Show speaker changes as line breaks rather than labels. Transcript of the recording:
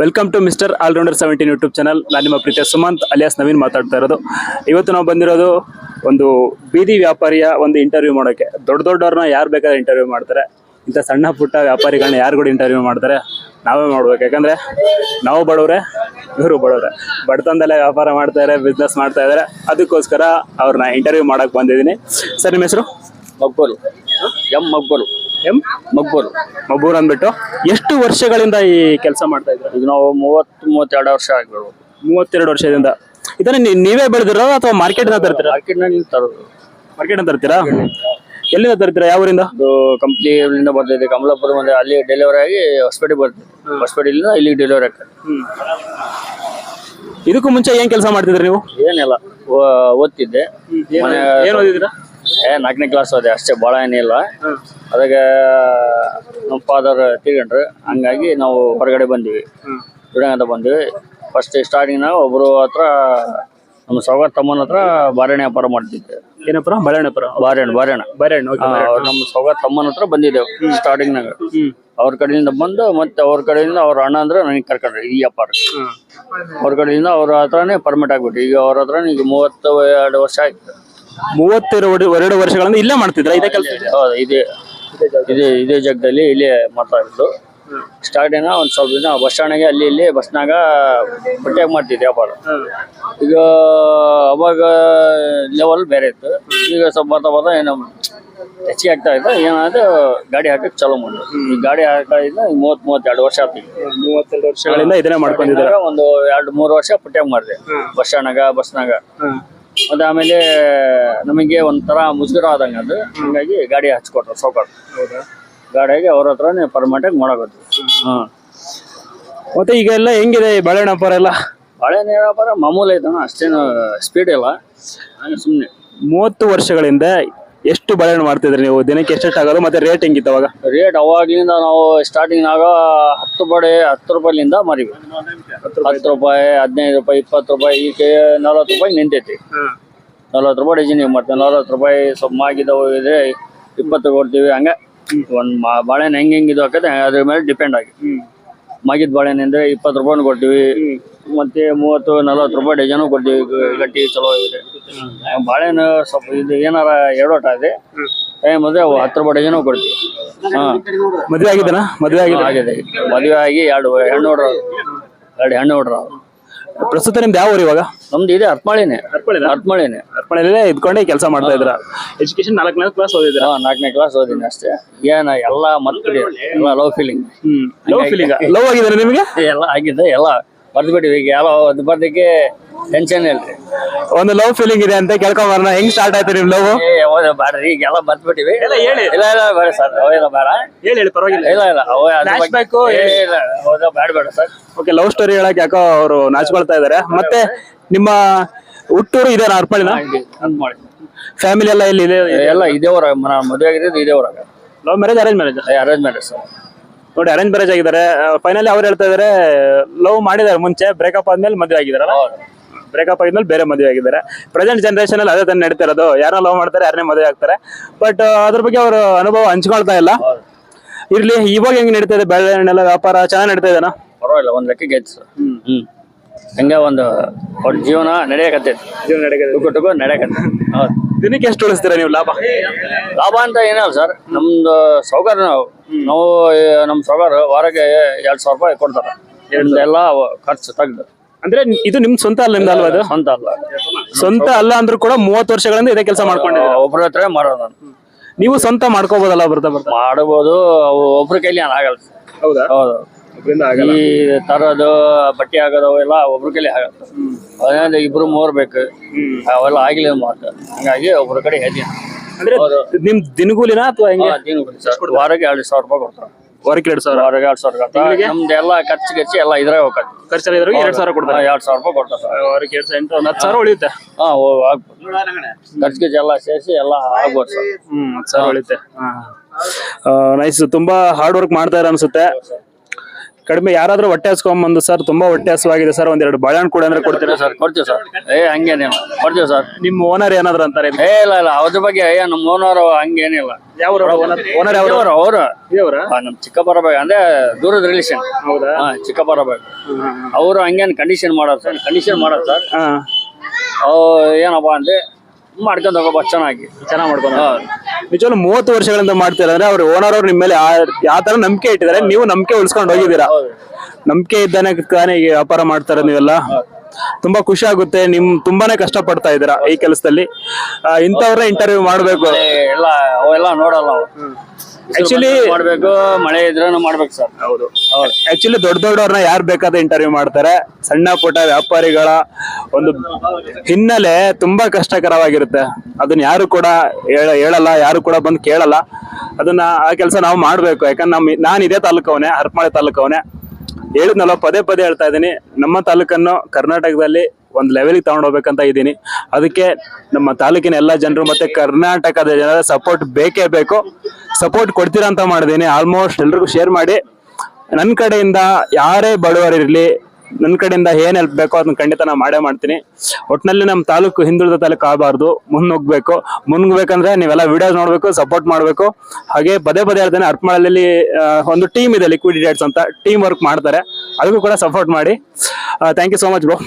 Welcome to Mister Allrounder seventeen YouTube channel ನಾನು ನಿಮ್ಮ ಪ್ರೀತಿಯ ಸುಮಂತ್ ಅಲಿಯಾಸ್ ನವೀನ್ ಮಾತಾಡ್ತಾ ಇರೋದು. ಇವತ್ತು ನಾವು ಬಂದಿರೋದು ಒಂದು ಬೀದಿ ವ್ಯಾಪಾರಿಯ ಒಂದು ಇಂಟರ್ವ್ಯೂ ಮಾಡೋಕ್ಕೆ ದೊಡ್ಡ ದೊಡ್ಡವ್ರನ್ನ ಯಾರು ಬೇಕಾದ್ರೆ ಇಂಟರ್ವ್ಯೂ ಮಾಡ್ತಾರೆ. ಇಂಥ ಸಣ್ಣ ಪುಟ್ಟ ವ್ಯಾಪಾರಿಗಳನ್ನ ಯಾರು ಕೂಡ ಇಂಟರ್ವ್ಯೂ ಮಾಡ್ತಾರೆ. ನಾವೇ ಮಾಡ್ಬೇಕು. ಯಾಕಂದರೆ ನಾವು ಬಡವ್ರೆ ಇವರು ಬಡವ್ರೆ. ಬಡತನದಲ್ಲೇ ವ್ಯಾಪಾರ ಮಾಡ್ತಾ ಇದ್ದಾರೆ ಬಿಸ್ನೆಸ್ ಮಾಡ್ತಾ ಇದ್ದಾರೆ ಅದಕ್ಕೋಸ್ಕರ ಅವ್ರನ್ನ ಇಂಟರ್ವ್ಯೂ ಮಾಡೋಕ್ಕೆ ಬಂದಿದ್ದೀನಿ. ಸರ್ ನಿಮ್ಮ ಹೆಸರು?
ಮಗ್ಬಲು ಎಂ ಮಗ್ಬೂರು
ಎಂ
ಮಗ್ಬೂರು.
ಮಬ್ಬೂರ್ ಅಂದ್ಬಿಟ್ಟು ಎಷ್ಟು ವರ್ಷಗಳಿಂದ ಈ ಕೆಲಸ ಮಾಡ್ತಾ ಇದ್ರು
ಈಗ ನಾವು ಮೂವತ್ತು ಮೂವತ್ತೆರಡು ವರ್ಷ ಆಗಿರ್ಬೋದು
ಮೂವತ್ತೆರಡು ವರ್ಷದಿಂದ. ಇದನ್ನ ನೀ- ನೀವೇ ಬೆಳೆದಿರೋ ಅಥವಾ ಮಾರ್ಕೆಟ್ ತರ್ತೀರಾ?
ಮಾರ್ಕೆಟ್ ತರೋದು.
ಮಾರ್ಕೆಟ್ ತರ್ತೀರಾ? ಎಲ್ಲಿಂದ ತರ್ತೀರಾ? ಯಾವ ಊರಿಂದ
ಅದು ಕಂಪ್ನಿಗಳಿಂದ ಬರ್ತಿದೆ. ಕಮಲಾಪುರ ಬಂದ್ರೆ ಅಲ್ಲಿ ಡೆಲಿವರಿ ಆಗಿ ಹೊಸಪೇಟೆ ಬರ್ತದೆ. ಹೊಸಪೇಟೆಯಿಂದ ಇಲ್ಲಿಗೆ ಡೆಲಿವರಿ ಆಗ್ತದೆ.
ಇದಕ್ಕೂ ಮುಂಚೆ ಏನ್ ಕೆಲಸ ಮಾಡ್ತಿದ್ರಿ ನೀವು?
ಏನಿಲ್ಲ. ಓ- ಓದ್ತಿದ್ದೆ. ಮನೆ
ಏನ್ ಓದಿದ್ರ
ಏ ನಾಲ್ಕನೇ ಕ್ಲಾಸ್ ಓದೆ. ಅಷ್ಟೇ ಬಹಳ ಏನಿಲ್ಲ. ಅದಕ್ಕೆ ನಮ್ಮ ಫಾದರ್ ತಿಳ್ಕೊಂಡ್ರು ಹಂಗಾಗಿ ನಾವು ಹೊರಗಡೆ ಬಂದಿವಿ. ಅಂತ ಬಂದ್ವಿ. ಫಸ್ಟ್ ಸ್ಟಾರ್ಟಿಂಗ್ ನಾವು ಒಬ್ರು ಹತ್ರ ನಮ್ಮ ಸೌಗರ್ ತಮ್ಮನ ಹತ್ರ ಬಾರೆಹಣ್ಣೆ ವ್ಯಾಪಾರ ಮಾಡ್ತಿದ್ದೆ.
ಏನಪ್ಪ? ಬಾರಣ್ಯ
ಬಾರೆಹಣ್ಣು ಬಾರೆಹಣ್ಣು ಬಾರೆಹಣ್ಣು ಅವ್ರು ನಮ್ಮ ಸೌಗರ್ ತಮ್ಮನ ಹತ್ರ ಬಂದಿದ್ದೆವು ಸ್ಟಾರ್ಟಿಂಗ್ನಾಗ ಅವ್ರ ಕಡೆಯಿಂದ ಬಂದು ಮತ್ತೆ ಅವ್ರ ಕಡೆಯಿಂದ ಅವ್ರ ಅಣ್ಣ ಅಂದ್ರೆ ನನಗೆ ಕರ್ಕೊಂಡ್ರು ಈ ವ್ಯಾಪಾರ ಅವ್ರ ಕಡೆಯಿಂದ ಅವ್ರ ಹತ್ರನೇ ಪರ್ಮಿಟ್ ಆಗ್ಬಿಟ್ಟು ಈಗ ಅವ್ರ ಹತ್ರ ಈಗ ಮೂವತ್ತು ಎರಡು ವರ್ಷ ಆಯ್ತು.
ಮೂವತ್ತೆರಡು ಎರಡು ವರ್ಷಗಳಿಂದ ಇಲ್ಲೇ ಮಾಡ್ತಿದ್ರ? ಇದೇ ಕೆಲಸ
ಇದೇ. ಇದೇ ಇದೇ ಜಾಗದಲ್ಲಿ ಇಲ್ಲಿ ಮಾಡ್ತಾ ಇದ್ದು ಸ್ಟಾರ್ಟಿಂಗ್ ಒಂದ್ ಸ್ವಲ್ಪ ದಿನ ಬಸ್ ಸ್ಟ್ಯಾಂಡ್ಗೆ ಅಲ್ಲಿ ಇಲ್ಲಿ ಬಸ್ನಾಗ ಬಟ್ಟೆಯಾಗಿ ಮಾಡ್ತಿದ್ದೆ ವ್ಯಾಪಾರ. ಈಗ ಅವಾಗ ಲೆವೆಲ್ ಬೇರೆ ಇತ್ತು. ಈಗ ಸ್ವಲ್ಪ ಬರ್ತಾ ಬರ್ತಾ ಏನು ಹೆಚ್ಚಿಗೆ ಆಗ್ತಾ ಇದ್ದ ಏನಾದ್ರು ಗಾಡಿ ಹಾಕಕ್ ಚಾಲೂ ಮಾಡಿದ್ರು. ಈ ಗಾಡಿ ಹಾಕ್ತಾ ಇದ್ದ ಮೂವತ್ ಮೂವತ್ತೆರಡು ವರ್ಷ ಆಯ್ತು
ಮೂವತ್ತೆರಡು ವರ್ಷಗಳಿಂದ ಇದನ್ನೇ ಮಾಡ್ಕೊಂಡಿದ್ದಾರೆ?
ಒಂದು ಎರಡು ಮೂರು ವರ್ಷ ಪುಟ್ಟಿಯಾಗಿ ಮಾಡಿದೆ. ಬಸ್ ಸ್ಟ್ಯಾಂಡ್ನಾಗ ಬಸ್ನಾಗ ಮತ್ತೆ ಆಮೇಲೆ ನಮಗೆ ಒಂಥರ ಮುಜುಗರ ಆದಂಗೆ ಅದು. ಹಂಗಾಗಿ ಗಾಡಿ ಹಚ್ಕೊಟ್ರು ಸೌಕರ್ ಗಾಡಿಯಾಗಿ ಅವ್ರ ಹತ್ರನೇ ಪರ್ಮನೆಂಟಾಗಿ ಮಾಡಕತ್ತು ಹಾಂ.
ಮತ್ತೆ ಈಗ ಎಲ್ಲ ಹೆಂಗಿದೆ ಈ ಬಳೆಹಣ್ಣು ವ್ಯಾಪಾರ ಎಲ್ಲ?
ಬಾಳೆ ವ್ಯಾಪಾರ ಮಾಮೂಲಿ ಐತನ ಅಷ್ಟೇನು ಸ್ಪೀಡ್ ಇಲ್ಲ. ಹಂಗೆ ಸುಮ್ಮನೆ
ಮೂವತ್ತು ವರ್ಷಗಳಿಂದ ಎಷ್ಟು ಬಾಳೆಹಣ್ಣು ಮಾಡ್ತಿದ್ರಿ ನೀವು? ದಿನಕ್ಕೆ ಎಷ್ಟೆಷ್ಟು ಆಗೋದು ಮತ್ತೆ ರೇಟ್ ಹೆಂಗಿತ್ತು ಅವಾಗ?
ರೇಟ್ ಅವಾಗಿಂದ ನಾವು ಸ್ಟಾರ್ಟಿಂಗ್ ಸ್ಟಾರ್ಟಿಂಗ್ನಾಗ ಹತ್ತು ಬಡೆ ಹತ್ತು ರೂಪಾಯಿಲಿಂದ ಮರಿವಿ. ಹತ್ತು ರೂಪಾಯಿ ಹದಿನೈದು ರೂಪಾಯಿ ಇಪ್ಪತ್ತು ರೂಪಾಯಿ ಈಗ ನಲ್ವತ್ತು ರೂಪಾಯಿ ನಿಂತೈತಿ. ನಲ್ವತ್ತು ರೂಪಾಯಿ ಡಜನ್ ಮಾಡ್ತೇವೆ ನಲ್ವತ್ತು ರೂಪಾಯಿ ಸ್ವಲ್ಪ ಮಾಗಿದವು ಇದ್ರೆ ಇಪ್ಪತ್ತು ಕೊಡ್ತೀವಿ ಹಂಗೆ. ಒಂದು ಬಾಳೆಹಣ್ಣು ಹೆಂಗೆ ಹೆಂಗೆ ಇದು ಹಾಕತ್ತೆ ಅದ್ರ ಮೇಲೆ ಡಿಪೆಂಡ್ ಆಗಿ. ಮಾಗಿದ ಬಾಳೆಹಣ್ಣು ಅಂದರೆ ಇಪ್ಪತ್ತು ರೂಪಾಯಿ ಕೊಡ್ತೀವಿ. ಮತ್ತೆ ಮೂವತ್ತು ನಲ್ವತ್ತು ರೂಪಾಯಿ ಡಜನು ಕೊಡ್ತೀವಿ. ಗಟ್ಟಿ ಚಲೋ ಇದೆ. ಬಾಳೆಹಣ್ಣು ಸ್ವಲ್ಪ ಇದು ಏನಾರ ಎಡೋಟ ಇದೆ ಟೈಮ್ ಮದುವೆ ಅವು ಹತ್ತು ರೂಪಾಯಿ ಡಜನು ಕೊಡ್ತೀವಿ ಹಾ.
ಮದುವೆ ಆಗಿದ್ದಾನ ಮದುವೆ ಆಗಿದೆ
ಆಗಿದೆ. ಮದುವೆ ಆಗಿ ಎರಡು ಹೆಣ್ಣು ಹುಡ್ರ ಎರಡು ಹೆಣ್ಣು ಹುಡ್ರ
ಪ್ರಸ್ತುತ ನಿಮ್ದು ಯಾವ ಊರು ಇವಾಗ?
ನಮ್ದು ಇದೆ ಹತ್ಮಾಳಿನೇ ಹತ್ಮಾಳಿನೇ
ಅರ್ಪಣೆಯಲ್ಲೇ ಇದ್ಕೊಂಡೇ ಕೆಲಸ ಮಾಡ್ತಾ ಇದ್ರ ಎಜುಕೇಶನ್ ನಾಲ್ಕನೇ ಕ್ಲಾಸ್ ಓದಿದ್ರ
ನಾಲ್ಕನೇ ಕ್ಲಾಸ್ ಓದಿನಿ ಅಷ್ಟೇ. ಏನ ಎಲ್ಲ ಮತ್ತೆ ಎಲ್ಲ love feeling
hmm. Love feeling love ಆಗಿದ್ರೆ ನಿಮಗೆ?
ಎಲ್ಲ ಆಗಿದೆ ಎಲ್ಲ ಬರ್ದ್ಬಿಟ್ಟಿವಿ ಈಗ ಯಾವ ಒಂದು ಬರ್ದಕ್ಕೆ ಟೆನ್ಷನ್ ಇಲ್ರಿ
ಒಂದು ಲವ್ ಫೀಲಿಂಗ್ ಇದೆ ಅಂತ ಕೇಳ್ಕೊಂಬರೋಣ. ಹೆಂಗ್ ಸ್ಟಾರ್ಟ್ ಆಯ್ತು ನಿಮ್ ಲವ್
ಏ ಬ್ಯಾಡ್ರಿ ಈಗ ಎಲ್ಲ ಬರ್ದ್ಬಿಟ್ಟಿವಿ.
ಇಲ್ಲ ಹೇಳಿ.
ಇಲ್ಲ ಇಲ್ಲ ಬೇಡ ಸರ್ ಅವೆಲ್ಲ ಬೇಡ.
ಹೇಳಿ ಹೇಳಿ ಪರವಾಗಿಲ್ಲ.
ಇಲ್ಲ ಇಲ್ಲ ಅವ ಅದ್ರ ಬಗ್ಗೆ- ಏ, ಇಲ್ಲ ಹೌದಾ ಬೇಡ ಬೇಡ ಸರ್
ಓಕೆ ಲವ್ ಸ್ಟೋರಿ ಹೇಳಕ್ ಯಾಕೋ ಅವರು ನಾಚ್ಕೊಳ್ತಾ ಇದಾರೆ. ಮತ್ತೆ ನಿಮ್ಮ ಹುಟ್ಟೂರು ಇದೆ. ಅರ್ಪಳಿನ
ಅಂತ ಮಾಡಿ.
ಫ್ಯಾಮಿಲಿ ಎಲ್ಲ ಇಲ್ಲಿ ಇದೆ?
ಎಲ್ಲ ಇದೇ ಊರಾಗ. ಮದುವೆ ಆಗಿದ್ದು ಇದೇ ಊರಾಗ.
Love marriage arrange marriage
arrange marriage sir
ನೋಡಿ ಅರೇಂಜ್ ಮ್ಯಾರೇಜ್ ಆಗಿದ್ದಾರೆ. ಫೈನಲಿ ಅವ್ರು ಹೇಳ್ತಾ ಇದಾರೆ ಲವ್ ಮಾಡಿದ್ದಾರೆ ಮುಂಚೆ ಬ್ರೇಕಪ್ ಆದ್ಮೇಲೆ ಮದುವೆ ಆಗಿದಾರಲ್ಲ ಬ್ರೇಕಪ್ ಆಗಿದ್ಮೇಲೆ ಬೇರೆ ಮದುವೆ ಆಗಿದ್ದಾರೆ. ಪ್ರೆಸೆಂಟ್ ಜನರೇಷನ್ ಅಲ್ಲಿ ಅದೇ ತಾನೇ ನಡೀತಾ ಇರೋದು. ಯಾರನ್ನ ಲವ್ ಮಾಡ್ತಾರೆ ಯಾರನ್ನೇ ಮದುವೆ ಆಗ್ತಾರೆ. ಬಟ್ ಅದ್ರ ಬಗ್ಗೆ ಅವರು ಅನುಭವ ಹಂಚ್ಕೊಳ್ತಾ ಇಲ್ಲ. ಇರ್ಲಿ ಇವಾಗ ಹೆಂಗ್ ನಡೀತಾ ಇದೆ? ಬೆಳೆಹಣ್ಣೆಲ್ಲ ವ್ಯಾಪಾರ ಚೆನ್ನಾಗಿ ನಡೀತಾ ಇದೆನಾ?
ಪರವಾಗಿಲ್ಲ ಒಂದ್ ಲೆಕ್ಕಕ್ಕೆ ಹ್ಮ್. ಹಂಗ ಒಂದು ಅವ್ರ ಜೀವನ ನಡೆಯಕತ್ತೈತಿ.
ಜೀವನ ನಡೆಯಕತ್ತೆ
ಟುಕು ಟುಕು ನಡೆಯಕತ್ತೈತಿ. ಹೌದು.
ದಿನಕ್ಕೆ ಎಷ್ಟು ಉಳಿಸ್ತೀರಾ ನೀವು ಲಾಭ?
ಲಾಭ ಅಂತ ಏನಲ್ಲ ಸರ್. ನಮ್ದು ಸೌಕರ್ ನಾವು. ನಾವು ನಮ್ಮ ನಮ್ ಸೌಕರ್ ವಾರಕ್ಕೆ ಎರಡ್ ಸಾವಿರ ರೂಪಾಯಿ ಕೊಡ್ತಾರ. ಎಲ್ಲ ಖರ್ಚು ತೆಗ್ದು.
ಅಂದ್ರೆ ಇದು ನಿಮ್ ಸ್ವಂತ ಅಲ್ಲ ನಿಮ್ದು ಅಲ್ವಾ ಅದು?
ಸ್ವಂತ ಅಲ್ಲ.
ಸ್ವಂತ ಅಲ್ಲ ಅಂದ್ರೂ ಕೂಡ ಮೂವತ್ತು ವರ್ಷಗಳಿಂದ ಇದೇ ಕೆಲಸ ಮಾಡ್ಕೊಂಡಿದ್ದೆ
ಒಬ್ಬರ ಹತ್ರ ಮಾಡೋದು ನಾನು.
ನೀವು ಸ್ವಂತ ಮಾಡ್ಕೋಬೋದಲ್ಲ ಬರ್ತಾ ಬರ್ತಾ
ಮಾಡಬಹುದು ಒಬ್ರ ಕೈಲಿ ಆಗಲ್ಲ.
ಹೌದಾ?
ಹೌದು. ಈ ತರೋದು ಬಟ್ಟೆ ಆಗೋದು ಅವೆಲ್ಲ ಒಬ್ರ ಕೈಲಿ ಆಗತ್ತೆ ಅದೇ ಇಬ್ರು ಮೂರ್ ಬೇಕು. ಅವೆಲ್ಲ ಆಗಿಲ್ಲ ಮಾತು ಹಂಗಾಗಿ ಒಬ್ರ ಕಡೆ
ಅಂದ್ರೆ ನಿಮ್ ದಿನಗೂಲಿನ ಅಥವಾ ಹೆಂಗೆ?
ಹಾ, ಸರ್. ವಾರಕ್ಕೆ ಎರಡು ಸಾವಿರ ರೂಪಾಯಿ ಕೊಡ್ತಾರೆ.
ವಾರಕ್ಕೆ ಎರಡು ಸಾವಿರ?
ವಾರಕ್ಕೆ ಎರಡು ಸಾವಿರ ಕೊಡ್ತಾರೆ. ನಮ್ದು ಎಲ್ಲ ಖರ್ಚು ಗಿರ್ಚು ಎಲ್ಲ ಇದ್ರಾಗ ಹೋಗತ್ತೆ
ಖರ್ಚೆಲ್ಲ ಇದ್ರಿಗೆ ಎರಡ್ ಸಾವಿರ ಕೊಡ್ತಾರೆ.
ಎರಡು ಸಾವಿರ ರೂಪಾಯಿ ಕೊಡ್ತಾರೆ ಸರ್.
ವಾರಕ್ಕೆ ಎರಡ್ ಸಾವಿರ ಒಂದ್ ಹತ್ತು ಸಾವಿರ ಉಳಿಯುತ್ತೆ.
ಹಾ ಆಗ್ಬೋದು. ಖರ್ಚು ಗಿರ್ಚು ಎಲ್ಲ ಸೇರಿಸಿ ಎಲ್ಲ ಆಗ್ಬೋದು ಸರ್.
ಹ್ಮ್ ಹತ್ತು ಸಾವಿರ ಉಳಿಯುತ್ತೆ. ನೈಸ್ ತುಂಬಾ ಹಾರ್ಡ್ ವರ್ಕ್ ಮಾಡ್ತಾರೆ ಅನ್ಸುತ್ತೆ. ಕಡಿಮೆ ಯಾರಾದ್ರೂ ಹೊಟ್ಟೆ ಹಸ್ಕೊಂಬಂದು ಸರ್ ತುಂಬಾ ಹೊಟ್ಟೆ ಹಸುವಾಗಿದೆ ಸರ್ ಒಂದೆರಡು ಬಾಳೆಹಣ್ಣು ಕೂಡ ಅಂದ್ರೆ ಕೊಡ್ತೀರಾ
ಸರ್? ಕೊಡ್ತೀವಿ ಸರ್. ಏ ಹಂಗೇನಿಲ್ಲ ಕೊಡ್ತೀವಿ ಸರ್.
ನಿಮ್ಮ ಓನರ್ ಏನಾದ್ರು ಅಂತಾರೆ
ಏ ಇಲ್ಲ ಇಲ್ಲ. ಅದ್ರ ಬಗ್ಗೆ ಏ ನಮ್ಮ ಓನರ್ ಹಂಗೇನಿಲ್ಲ.
ಯಾವ ಓನರ್ ಯಾವ
ಅವರು ಅವರು.
ಇವ್ರ?
ನಮ್ಮ ಚಿಕ್ಕಪ್ಪರ ಬಗ್ಗೆ ಅಂದ್ರೆ ದೂರದ ರಿಲೇಷನ್
ಹೌದಾ?
ಚಿಕ್ಕಪ್ಪರ ಬಗ್ಗೆ. ಅವರು ಹಂಗೇನು ಕಂಡೀಷನ್ ಮಾಡೋರು ಸರ್. ಕಂಡೀಷನ್ ಮಾಡೋದು ಸರ್. ಏನಪ್ಪ ಅಂದ್ರೆ ಮಾಡ್ಕೊಂಡು ಹೋಗಪ್ಪ ಚೆನ್ನಾಗಿ.
ಚೆನ್ನಾಗಿ ಮಾಡ್ಕೊಂಡು ನಿಜವಾಗ್ಲು ಮೂವತ್ತು ವರ್ಷಗಳಿಂದ ಮಾಡ್ತಾರೆ ಅಂದ್ರೆ ಅವ್ರ ಓನರ್ ಅವ್ರು ನಿಮ್ಮ ಮೇಲೆ ಯಾವ ತರ ನಂಬಿಕೆ ಇಟ್ಟಿದ್ದಾರೆ ನೀವು ನಂಬಿಕೆ ಉಳಿಸ್ಕೊಂಡು ಹೋಗಿದ್ದೀರಾ? ನಂಬಿಕೆ ಇದ್ದಾನೆ ತಾನೇ ವ್ಯಾಪಾರ ಮಾಡ್ತಾರ ನೀವೆಲ್ಲ? ತುಂಬಾ ಖುಷಿ ಆಗುತ್ತೆ. ನಿಮ್ ತುಂಬಾನೇ ಕಷ್ಟ ಪಡ್ತಾ ಇದ್ದೀರಾ ಈ ಕೆಲಸದಲ್ಲಿ. ಇಂಥವ್ರೆ ಇಂಟರ್ವ್ಯೂ ಮಾಡ್ಬೇಕು.
ಏ, ಎಲ್ಲ ಅವೆಲ್ಲ ನೋಡಲ್ಲ ನಾವು.
ಆಕ್ಚುಲಿ
ಮಾಡ್ಬೇಕು ಮಳೆ ಇದ್ರೂ ಮಾಡ್ಬೇಕು ಸರ್.
ಹೌದು.
ಹೌದು.
ಆಕ್ಚುಲಿ ದೊಡ್ಡ ದೊಡ್ಡವ್ರನ್ನ ಯಾರು ಬೇಕಾದ್ರೆ ಇಂಟರ್ವ್ಯೂ ಮಾಡ್ತಾರೆ. ಸಣ್ಣ ಪುಟ್ಟ ವ್ಯಾಪಾರಿಗಳ ಒಂದು ಹಿನ್ನೆಲೆ ತುಂಬಾ ಕಷ್ಟಕರವಾಗಿರುತ್ತೆ. ಅದನ್ನ ಯಾರು ಕೂಡ ಹೇಳಲ್ಲ ಯಾರು ಕೂಡ ಬಂದು ಕೇಳಲ್ಲ. ಅದನ್ನ ಆ ಕೆಲಸ ನಾವು ಮಾಡ್ಬೇಕು. ಯಾಕಂದ್ರೆ ನಮ್ ನಾನು ಇದೇ ತಾಲೂಕವನೇ ಹರಪನಹಳ್ಳಿ ತಾಲೂಕವನೇ. ಹೇಳಿದ್ನಲ್ಲ, ಪದೇ ಪದೇ ಹೇಳ್ತಾ ಇದ್ದೀನಿ. ನಮ್ಮ ತಾಲೂಕನ್ನು ಕರ್ನಾಟಕದಲ್ಲಿ ಒಂದು ಲೆವೆಲ್ಗೆ ತಗೊಂಡೋಗ್ಬೇಕಂತ ಇದ್ದೀನಿ. ಅದಕ್ಕೆ ನಮ್ಮ ತಾಲೂಕಿನ ಎಲ್ಲ ಜನರು ಮತ್ತೆ ಕರ್ನಾಟಕದ ಜನರ ಸಪೋರ್ಟ್ ಬೇಕೇ ಬೇಕು. ಸಪೋರ್ಟ್ ಕೊಡ್ತೀರಾ ಅಂತ ಮಾಡಿದ್ದೀನಿ ಆಲ್ಮೋಸ್ಟ್ ಎಲ್ರಿಗೂ ಶೇರ್ ಮಾಡಿ. ನನ್ನ ಕಡೆಯಿಂದ ಯಾರೇ ಬಡವರಿರಲಿ ನನ್ನ ಕಡೆಯಿಂದ ಏನ್ ಹೆಲ್ಪ್ ಬೇಕೋ ಅದನ್ನ ಖಂಡಿತ ನಾನು ಮಾಡೇ ಮಾಡ್ತೀನಿ. ಒಟ್ಟಿನಲ್ಲಿ ನಮ್ಮ ತಾಲೂಕು ಹಿಂದುಳಿದ ತಾಲೂಕು ಆಗಬಾರ್ದು. ಮುನ್ನುಗ್ಬೇಕು ಮುನ್ಗ್ಬೇಕಂದ್ರೆ ನೀವೆಲ್ಲ ವಿಡಿಯೋಸ್ ನೋಡಬೇಕು ಸಪೋರ್ಟ್ ಮಾಡಬೇಕು. ಹಾಗೆ ಪದೇ ಪದೇ ಹೇಳ್ತೇನೆ ಅರ್ಪಮಳಲ್ಲಿ ಒಂದು ಟೀಮ್ ಇದೆ ಲಿಕ್ವಿಡ್ ಡೇಟ್ಸ್ ಅಂತ. ಟೀಮ್ ವರ್ಕ್ ಮಾಡ್ತಾರೆ. ಅದಕ್ಕೂ ಕೂಡ ಸಪೋರ್ಟ್ ಮಾಡಿ. Thank you so much bro